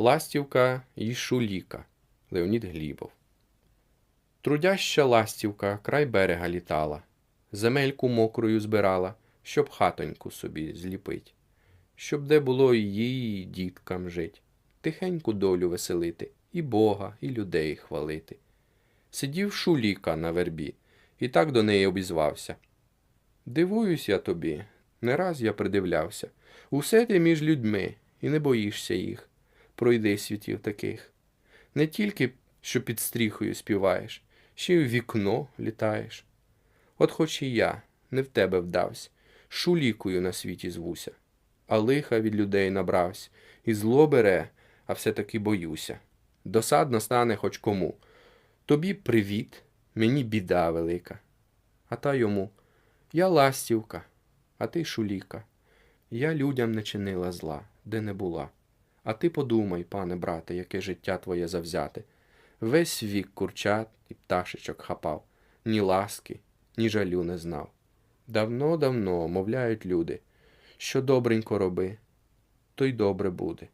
Ластівка і Шуліка Леонід Глібов. Трудяща ластівка край берега літала, земельку мокрою збирала, щоб хатоньку собі зліпить, щоб де було і і діткам жить, тихеньку долю веселити, і Бога, і людей хвалити. Сидів Шуліка на вербі, і так до неї обізвався. Дивуюсь я тобі, не раз я придивлявся. Усе ти між людьми, і не боїшся їх. Пройди світів таких. Не тільки, що під стріхою співаєш, ще й у вікно літаєш. От хоч і я не в тебе вдавсь, шулікою на світі звуся, а лиха від людей набравсь, і зло бере, а все-таки боюся. Досадно стане хоч кому. Тобі привіт, мені біда велика. А та йому я ластівка, а ти шуліка. Я людям не чинила зла, де не була. А ти подумай, пане брате, яке життя твоє завзяте. Весь вік курчат і пташечок хапав, ні ласки, ні жалю не знав. Давно-давно мовляють люди, що добренько роби, то й добре буде.